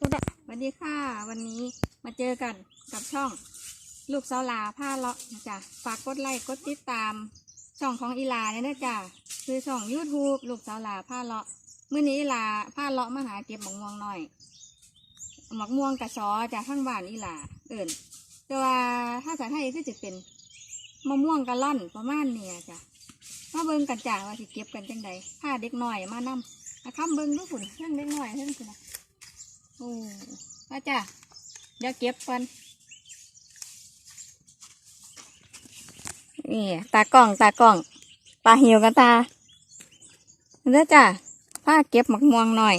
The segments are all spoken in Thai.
สวัสดีค่ะ วันนี้มาเจอกันกับช่อง ลูกสาลาผ้าเลาะนะจ๊ะฝากกดไลค์กดติดตาม ช่องของอีลาเนี่ยนะจ๊ะคือช่อง YouTube ลูกสาลาผ้าเลาะเมื่อนี้อีลาผ้าเลาะมาหาเก็บหมกม่วงหน่อยหมกม่วงกระซอจากข้างบ้านอีลาเอิ่นแต่ว่าถ้าสาไทยก็จะเป็นมะม่วงกะล่อนประมาณเนี่ยจ้ะมาเบิ่งกันจ้ะว่าสิเก็บกันจังใดผ้าเด็กหน่อยมานำนะครับเบิ่งดูฝุ่นเรื่องเด็กหน่อยเรื่องคุณนะ โอ้มาจ้ะเดี๋ยวเก็บกันนี่ตากล้องตากล้องปลาหิวกันตาเด้อจ้ะผ้าเก็บหมักม่วงหน่อย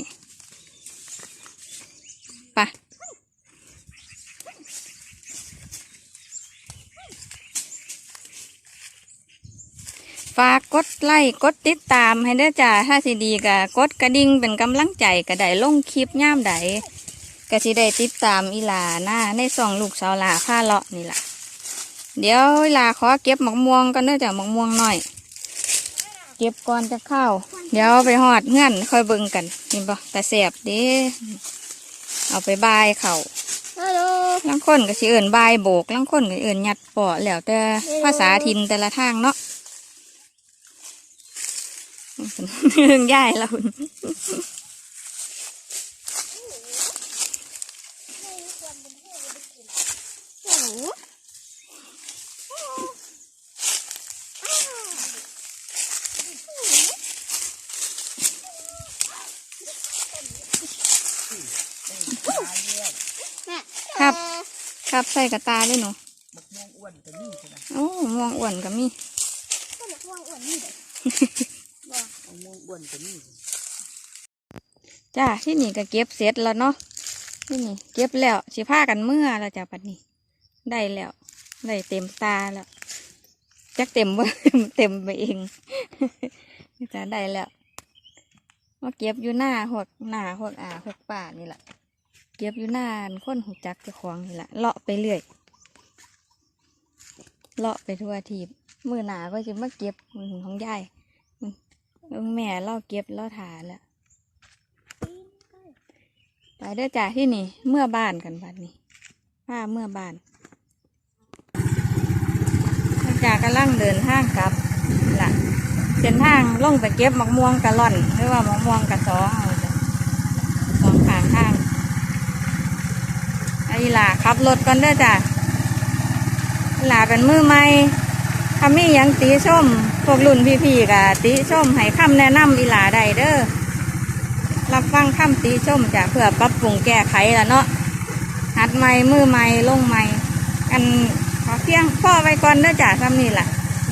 ไป ฝากกดไลค์กดติดตามให้เด้อจ้ะถ้าสิดีก็กดกระดิ่งเป็นกำลังใจก็ได้ลงคลิปย่ามใดก็สิได้ติดตามอีหลาหน้าในส่องลูกสาวหลาผ้าเลาะนี่ล่ะเดี๋ยวอีหลาขอเก็บหมกม่วงกันเด้อจ้ะหมกม่วงหน่อย เก็บก่อนจะเข้า เดี๋ยวไปหอดเงื่อนค่อยเบิ่งกันนี่บ่แต่แสบเด้เอาไปบายเขาฮัลโหลลังคนก็สิเอิ่นบายโบกลังคนก็เอิ่นยัดปอแล้วแต่ภาษาถิ่นแต่ละทางเนาะ เรื่องย่ายแล้วคุณโอ้โหครับ ครับใส่กระตาด้วยหนูมักม่วงอ้วนก็มีใช่ไหมโอ้ม่วงอ้วนก็มีก็หมกม่วงอ้วนนี่เลยมัก ม่วงอ้วนก็มีจ้าที่นี่ก็เก็บเสร็จแล้วเนาะที่นี่เก็บแล้วสิผ้ากันเมื่อแล้วจ้าปัดนี้ ได้แล้วได้เต็มตาแล้วจักเต็มว่าเต็มไปเองจ้าได้แล้วมาเก็บอยู่หน้าหวกหน้าหวกอ่าหวกป่านี่แหละเก็บอยู่หน้านค้นหูจักจ้าของนี่แหละเลาะไปเรื่อยเลาะไปทั่วทีบมือหนาก็จะมาเก็บมือของยาย ล้วแม่เล่าเก็บเล่าถาแล้วไปเด้อจ้าที่นี่ เมื่อบ้านกันบัดนี้ผ้าเมื่อบ้านจากกำลังเดินทางกลับล่ะเส้นทางล่องไปเก็บมะม่วงกะล่อนหรือว่ามะม่วงกะสอเอาจ้ะสองข้างทางไอ้ล่าขับรถก่อนเด้อจ้าล่าเป็นมือใหม่ ถ้ามียังตีส้มพวกรุ่นพี่ๆกะตีส้มให้คำแนะนำอีหลาได้เด้อรับฟังคำติชมจาเพื่อปรับปรุงแก้ไขล้วเนาะหัดใหม่มือใหม่ลงใหม่กันขอเพียงพ่อไว้ก่อนเด้อจ้าซ้ำนี่ล่ะ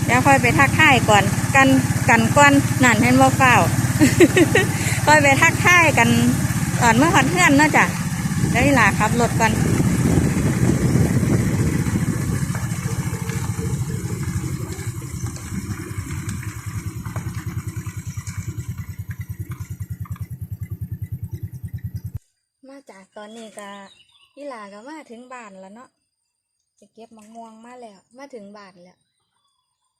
เดี๋ยวค่อยไปทักทายก่อน กันกันก่อนนั่นเห็นบ่เฝ้าค่อยไปทักทายกันตอนเมื่อหอดเพื่อนเนาะจ้ะได้ล่ะครับรถก่อน จากตอนนี้ก็พี่หลาก็มาถึงบ้านแล้วเนาะจะเก็บมะม่วงมาแล้ว มาถึงบ้านแล้ว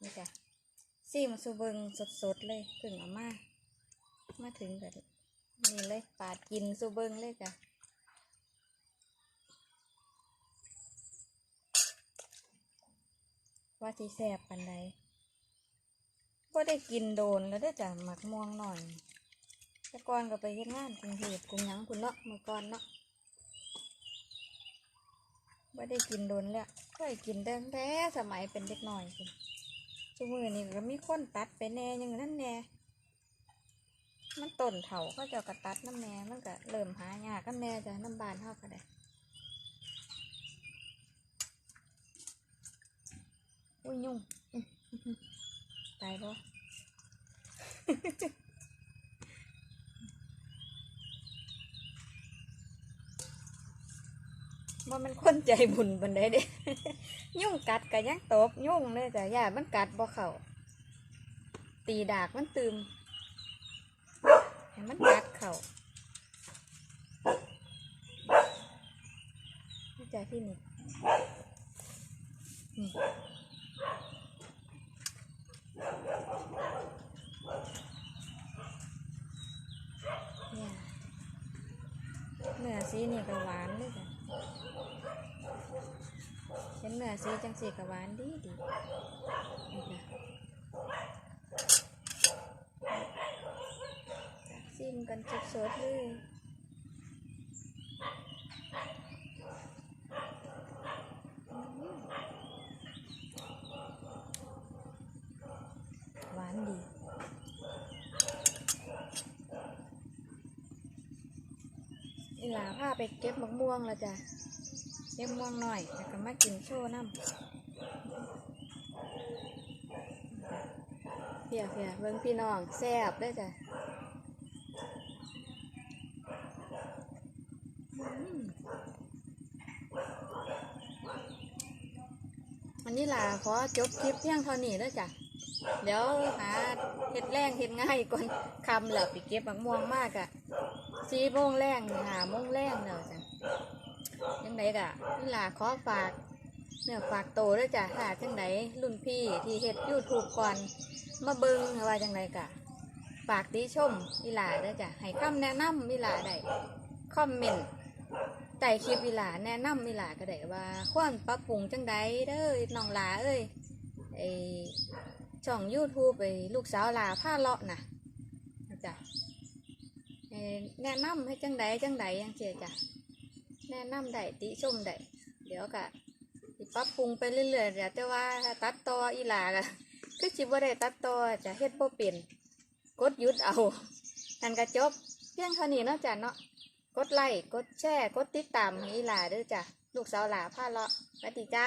นี่จ้ะซีมสูเบิงสดๆเลยถึงเอามามาถึงกันนี่เลยปาดกินสูเบิงเลยจ้ะว่าที่แสบปันใดก็ได้กินโดนแล้วได้จ้ะหมักม่วงหน่อย แต่ก่อนก็ไปเฮ็ดงานกรุงเทพกรุงยังคุณเนาะเมื่อก่อนเนาะไม่ได้กินโดนแล้วเคยกินแต่แต่สมัยเป็นเด็กน้อยคุณชั่มือนี่ก็มีคนตัดไปแน่อยังนั้นแน่มันต้นเถาเขาเจ้ากระตัดน้ำแน่มันก็เริ่มหายากกันแน่จ้ะน้ำบานเท่ากันได้อุ้ยยุ่งตายบ่ ว่ามันคนใจบุญบันไดเด้ ยุ่งกัดก็ยังตบยุ่งเลยจ้ะย่ามันกัดบ่เขาตีดากมันตืมให้มันกัดเขาจ้ะที่นี่นี่เนื้อสีนี่ก็หวานเลยจ้ะ เห็นเนื้อสีจังสีก็หวานดีดีนี่จ้ะซิมกันสดๆเลยหวานดีนี่ลาพาไปเก็บมะม่วงแล้วจ้ะ เก็บมะม่วงหน่อยแล้วก็มากินโชว์น้ำเพียเพียเบิ่งพี่น้องแซ่บได้จ้ะอันนี้ลาขอจบคลิปเพียงเท่านี้แล้วจ้ะ เดี๋ยวหาเห็ดแรงเห็ดง่ายก่อนคำแล้วไปเก็บมะม่วงมากอะสี่โมงแรงหาโมงแรงแล้วจ้ะ ยังไงกะนี่ล่ะขอฝากเนื้อฝากโตด้วยจ้ะถ้าจังไดรุ่นพี่ที่เฮ็ดยูทูบก่อนมาเบิงว่าจังไดกะฝากติชมอีหลาด้วยจ้ะให้คำแนะนำอีหลาได้คอมเมนต์ใต้คลิปอีหลาแนะนำอีหลาก็ได้ว่าควรปรับปรุงจังไดเด้อน้องลาเอ้ยไอช่อง YouTube ไอลูกสาวลาผ้าเลาะนะจ้ะเอ่อแนะนำให้จังใดจังใดยังเสียจ้ะ แนะนำได้ติชมได้เดี๋ยวกะสิปรับปรุงไปเรื่อยๆเดี๋ยวแต่ว่าตัดต่ออีหลากะคือจิบ่ได้ตัดต่อจะเฮ็ดบ่เป็นกดยุดเอานั่นก็จบเพียงเท่านี้เนาะจ้ะเนาะกดไลค์กดแชร์กดติดตามอีหลาเด้อจ้ะลูกสาวหลาพาเลาะสวัสดีจ้า